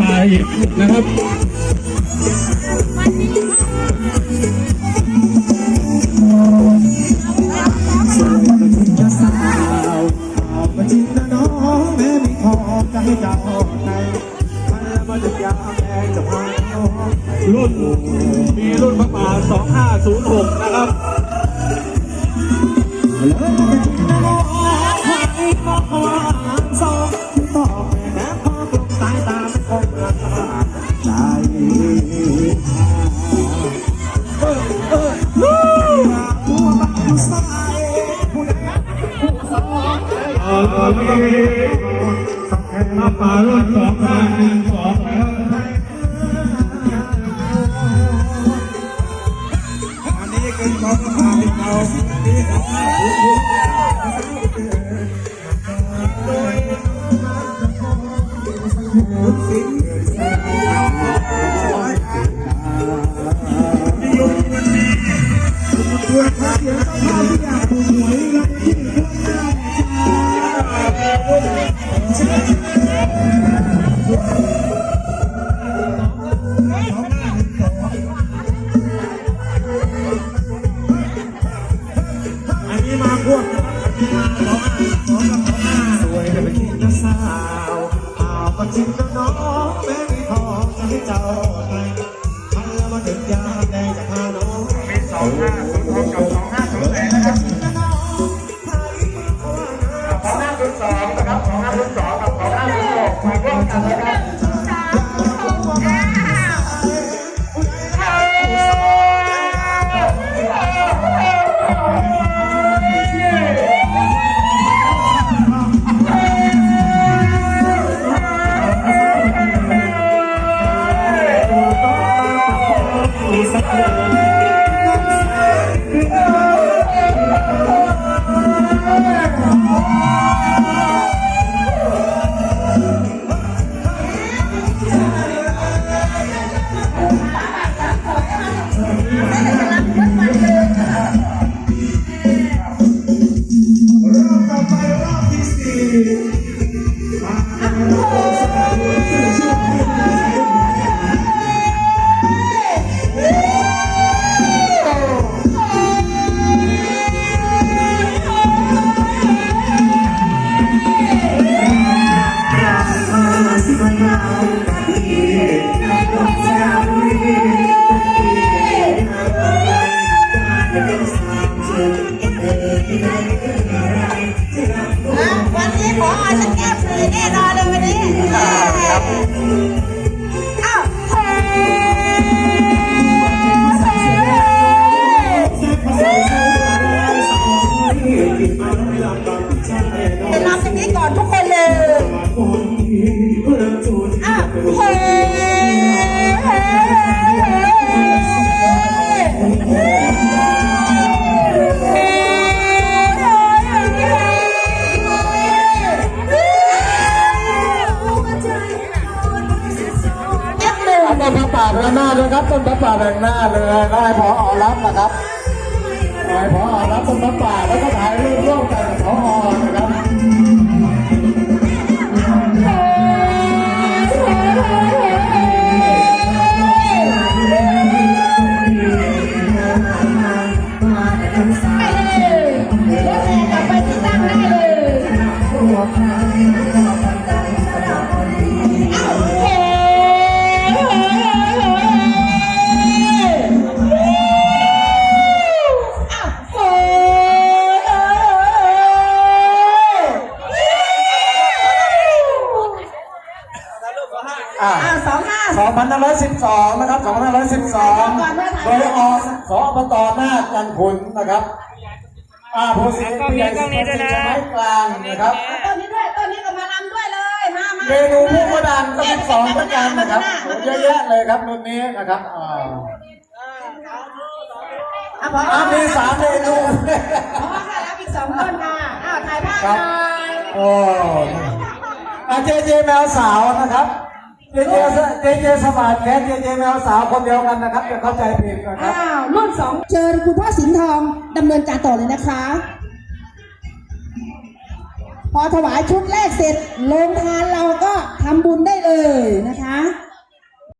ตายนะครับรุ่นมีรุ่นพระป่า2506 นะครับ ป่ารุ่นสองพันหนึ่งสองอันนี้เป็นของขายเราที่ของขาาวเอาก็จริงนะน้ง ขออาจะแก้ฟรีแน่นอนเลยวันนี้ น้าเลยครับ ต้นพระป่าแรงหน้าเลยได้พออรับนะครับได้พออรับต้นพระป่าแล้วก็ถ่ายรูปร่วมกันกับพอนะครับ อ่าสองห้า 2512 นะครับ 2512 โดยอสสอบตหน้ากันขุนนะครับ อ่าผู้เสียเปลี่ยนสมัยกลางนะครับ ต้นนี้ด้วยต้นนี้ก็มานำด้วยเลย มามาเมนูผู้กระดังก็เป็นสองเหมือนกันนะครับเยอะแยะเลยครับรุ่นนี้นะครับ อ่าอะพออ่ามีสามเมนู พอค่ะรับอีกสองต้นค่ะ อ้าวถ่ายภาพครับหน่อย โอ้อาเจเจแมวสาวนะครับ เจเจเจเจสมาร์ทแคสเจเจแมวสาวคนเดียวกันนะครับอย่าเข้าใจผิดนะครับอ้าวรุ่นสองเชิญคุณพ่อสินทองดำเนินการต่อเลยนะคะ พอถวายชุดแรกเสร็จโรงทานเราก็ทำบุญได้เลยนะคะ